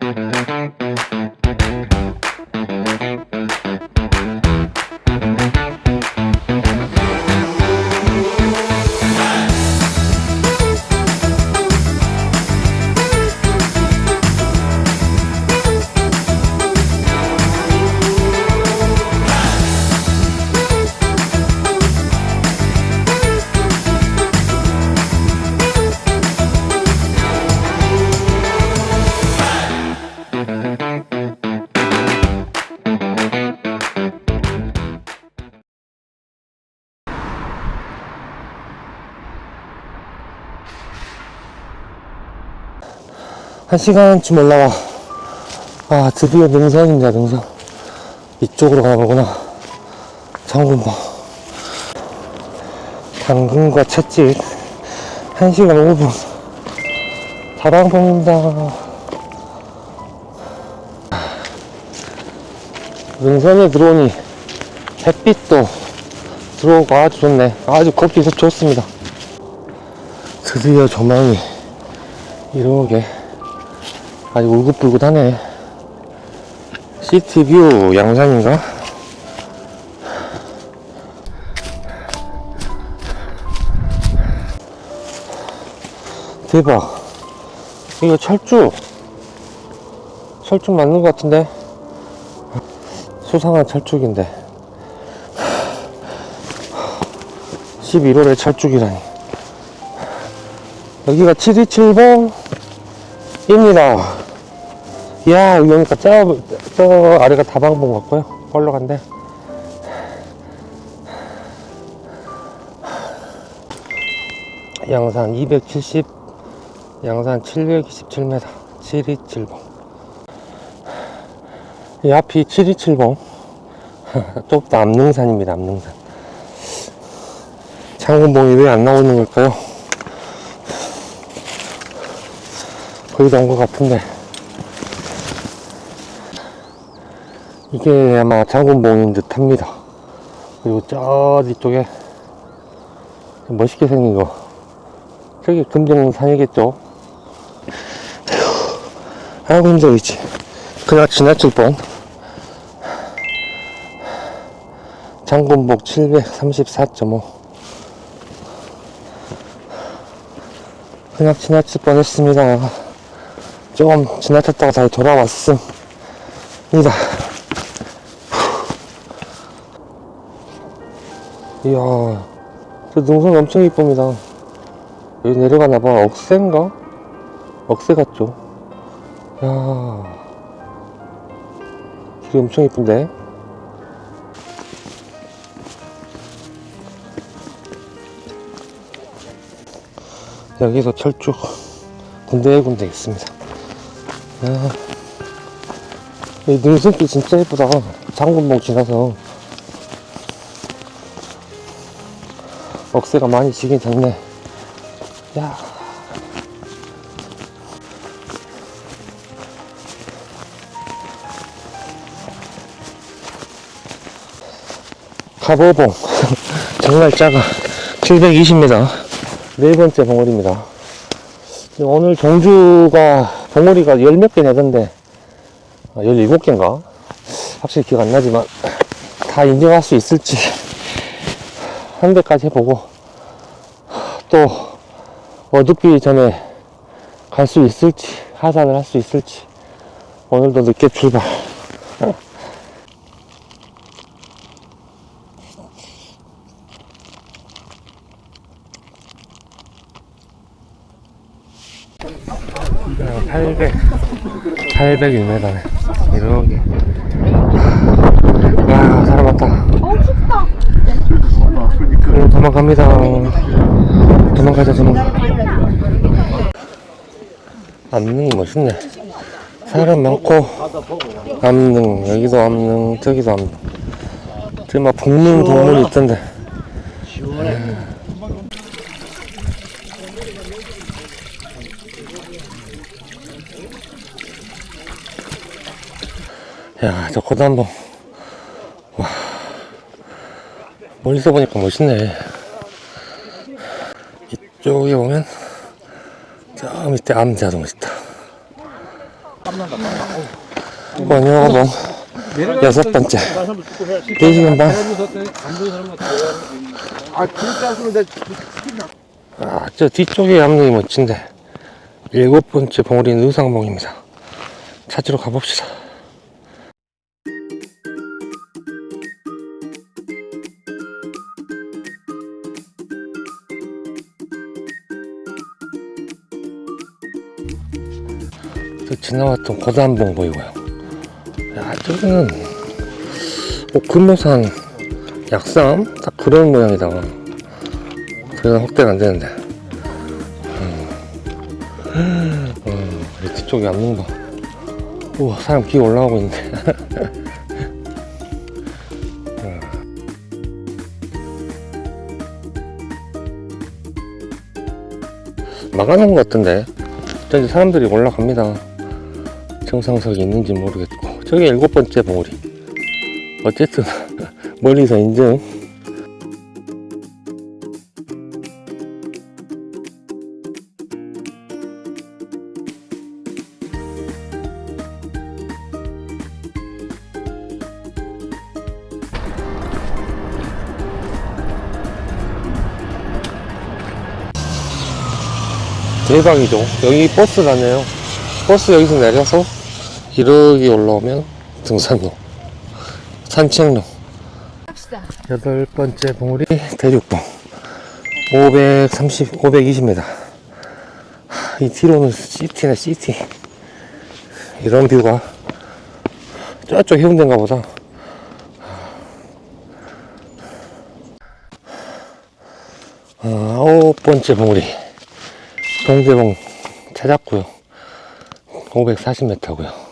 Thank you. 한 시간쯤 올라와. 아, 드디어 능선입니다, 능선. 이쪽으로 가보구나. 장군봉. 당근과 채찍. 1시간 5분. 다방봉입니다. 능선에 들어오니 햇빛도 들어오고 아주 좋네. 아주 걷기 좋습니다. 드디어 조망이 이렇게 아주 울긋불긋하네. 시티뷰 양산인가? 대박. 이거 철쭉. 철쭉 맞는 것 같은데? 수상한 철쭉인데. 11월에 철쭉이라니. 여기가 727번 입니다. 이야, 오니까 저, 저 아래가 다방봉 같고요. 올라간대. 양산 270, 양산 727m, 727봉. 이 앞이 727봉. 또 남능산입니다, 남능산. 창군봉이 왜 안 나오는 걸까요? 거의 다온것 같은데 이게 아마 장군봉인 듯 합니다. 그리고 저 뒤쪽에 멋있게 생긴 거. 저기 금정산이겠죠? 아이고 힘들겠지. 그냥 지나칠 뻔 장군복 734.5 그냥 지나칠 뻔 했습니다. 조금 지나쳤다가 다시 돌아왔습니다. 이야, 저 능선 엄청 이쁩니다. 여기 내려가나봐. 억새인가? 억새 같죠? 이야, 길이 엄청 이쁜데? 여기서 철쭉 군데군데 있습니다. 아, 이 능선길 진짜 예쁘다. 장군봉 지나서 억새가 많이 지긴 됐네. 야. 가보봉. 정말 작아. 720m 네 번째 봉우리입니다. 오늘 종주가 봉우리가 열 몇 개 내던데. 아, 17개인가? 확실히 기억 안 나지만 다 인정할 수 있을지. 한 대까지 해보고 또 어둡기 전에 갈 수 있을지 하산을 할 수 있을지 오늘도 늦게 출발. 아, 800 801m네 이렇게. 야 사람 많다. 어, 도망갑니다 도망가자 도망가 암릉이 멋있네 사람 많고 암릉 여기도 암릉 저기도 암릉 저기 막 북릉 동문이 있던데 야, 저 한번. 와. 멀리서 보니까 멋있네. 이쪽에 보면, 저 밑에 땀나 어우. 번영어 봉 여섯 번째 네 시간 반. 아저 뒤쪽에 암릉이 멋진데 일곱 번째 봉우리는 의상봉입니다. 찾으러 가봅시다. 지나왔던 고단봉 보이고요. 야, 저기는 뭐 금호산 약삼 딱 그런 모양이다. 그래서 확대가 안 되는데. 음, 이 뒤쪽에 앉는 거. 우와, 사람 기어 올라가고 있는데. 음. 막아놓은 것 같은데. 저기 사람들이 올라갑니다. 정상석이 있는지 모르겠고. 저기 일곱 번째 봉우리. 어쨌든, 멀리서 인증. 대박이죠. 여기 버스 가네요. 버스 여기서 내려서 이렇게 올라오면 등산로, 산책로. 여덟 번째 봉우리 대륙봉. 530, 520m. 이 뒤로는 시티네, 시티. 이런 뷰가 저쪽 해운대인가 보다. 아, 아홉 번째 봉우리. 동대봉 찾았고요. 540m고요.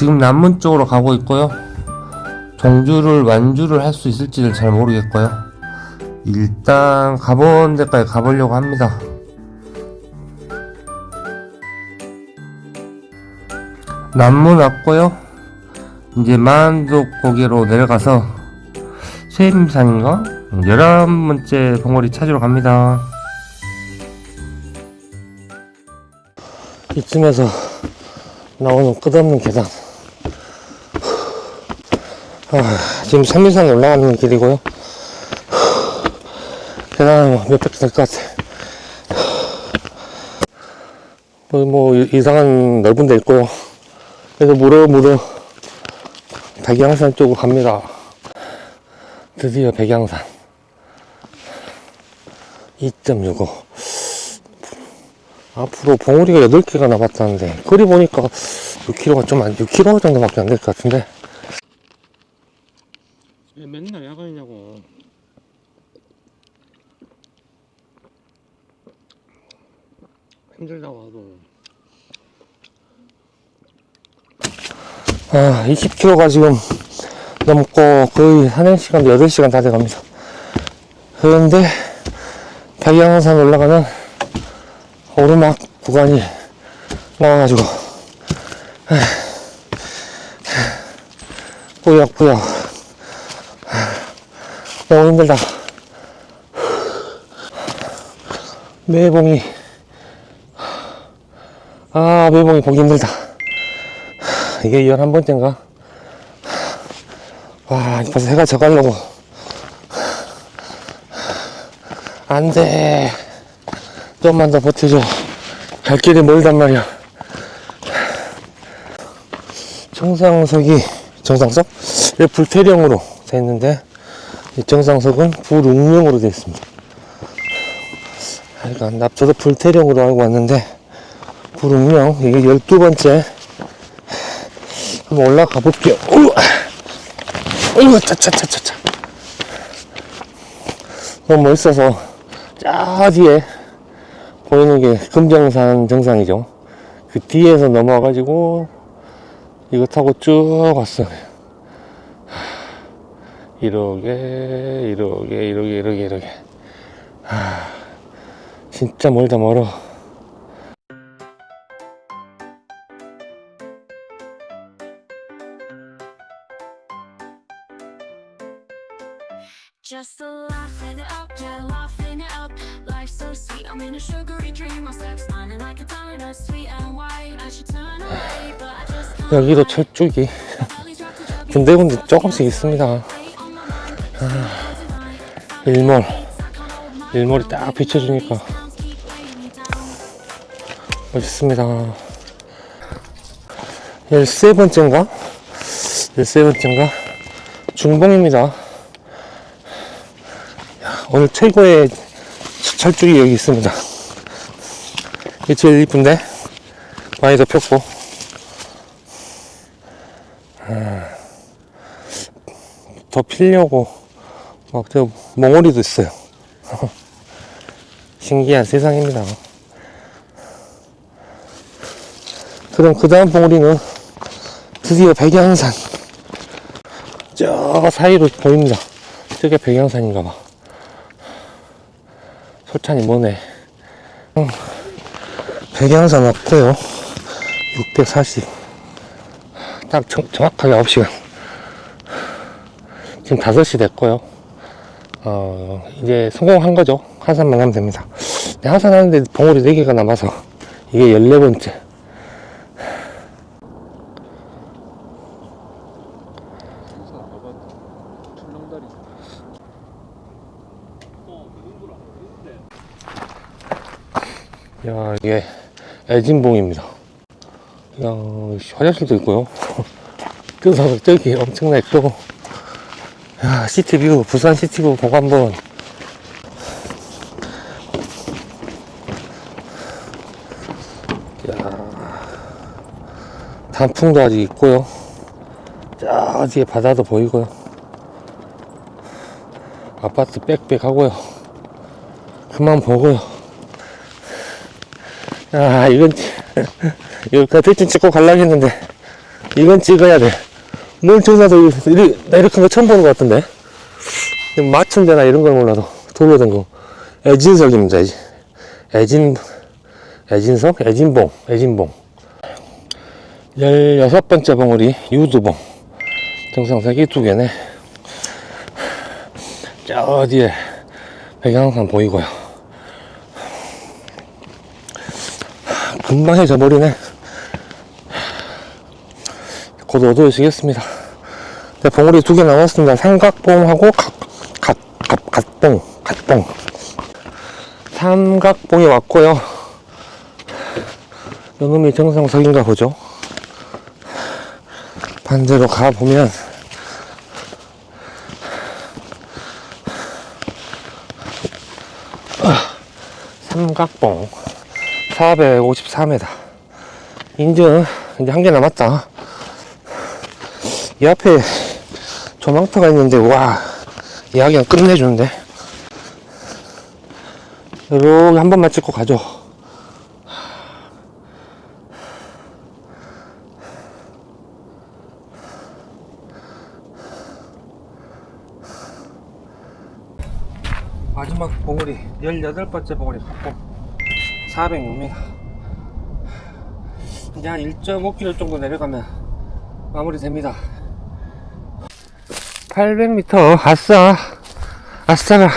지금 남문 쪽으로 가고 있고요. 종주를 완주를 할 수 있을지를 잘 모르겠고요. 일단 가본 데까지 가보려고 합니다. 남문 왔고요. 이제 만족 고개로 내려가서 쇠림산인가? 11번째 봉우리 찾으러 갑니다. 이쯤에서 나오는 끝없는 계단. 아, 지금 3일산 올라가는 길이고요. 계단은 뭐 몇백 될것 같아. 뭐, 뭐, 이- 이상한 넓은 데 있고요. 그래서 무러, 무러, 백양산 쪽으로 갑니다. 드디어 백양산. 2.65. 앞으로 봉우리가 8개가 남았다는데, 거리 보니까 6km가 좀 안, 6km 정도밖에 안 될 것 같은데. 왜 맨날 야간이냐고. 힘들다고 하도. 아, 20km가 지금 넘고 거의 하는 시간도 8시간 다 돼갑니다. 그런데 백양산 올라가는 오르막 구간이 나와가지고 뿌역뿌역 너무 힘들다. 매봉이 아 매봉이 보기 힘들다. 이게 11번째인가? 와 벌써 해가 져가려고 안 돼 좀만 더 버텨줘 갈 길이 멀단 말이야 정상석이 정상석? 이 불태령으로 돼 있는데 이 정상석은 불웅령으로 되어 있습니다. 그러니까 나 저도 불태령으로 알고 왔는데 불웅령 이게 12번째. 한번 올라가 볼게요. 어이구 차차차차차. 너무 멋있어서 저 뒤에 보이는 게 금정산 정상이죠. 그 뒤에서 넘어와가지고 이거 타고 쭉 왔어요 이러게 이러게 이러게 이러게 이러게 하, 진짜 멀다 멀어 Just a laughing it up, yeah, laughing it up. Life's so sweet, I'm in a sugary dream. My steps smiling like a donut, sweet and 여기도 철쭉이 군데군데 조금씩 있습니다. 아, 일몰. 일몰이 딱 비춰주니까 멋있습니다. 13번째인가? 13번째인가? 중봉입니다. 야, 오늘 최고의 철쭉이 여기 있습니다. 이게 제일 이쁜데? 많이 더 폈고. 아, 더 피려고 막저 몽오리도 있어요. 신기한 세상입니다. 그럼 그 다음 봉우리는 드디어 백양산. 저 사이로 보입니다. 저게 백양산인가봐. 솔찬이 뭐네. 음, 백양산 왔고요. 640. 딱 정, 정확하게 9시간. 지금 5시 됐고요. 어, 이제 성공한 거죠. 하산만 하면 됩니다. 네, 하산하는데 봉우리 4개가 남아서 이게 14번째. 야, 이게 애진봉입니다. 야, 화장실도 있고요. 뜯어서 저기 엄청나게 크고. 야, 시티뷰, 부산 시티뷰 보고 한번. 야, 단풍도 아직 있고요. 저 뒤에 바다도 보이고요. 아파트 빽빽 하고요. 그만 보고요. 아, 이건, 찌- 이거 그 대충 찍고 가려고 했는데, 이건 찍어야 돼. 뭘 조사도 이렇게, 나 이렇게 한 거 처음 보는 것 같은데? 마천대나 이런 걸 몰라도 돌려던 거. 애진석입니다, 애진. 애진, 애진석? 애진봉, 애진봉. 16번째 봉우리, 유두봉. 정상석이 두 개네. 저 뒤에 백양산 보이고요. 금방 해져 버리네. 곧 어두워지겠습니다. 네, 봉우리 두 개 남았습니다. 삼각봉하고 각, 각, 각, 갓봉, 갓봉. 삼각봉이 왔고요. 요놈이 정상석인가 보죠. 반대로 가보면 삼각봉 453m 인증 이제 한 개 남았다 이 앞에 조망터가 있는데 와 이야기가 끝내주는데. 이렇게 한 번만 찍고 가죠. 마지막 봉우리 18번째 봉우리 폭포 406m 이제 한 1.5km 정도 내려가면 마무리 됩니다 800m 아싸 아싸가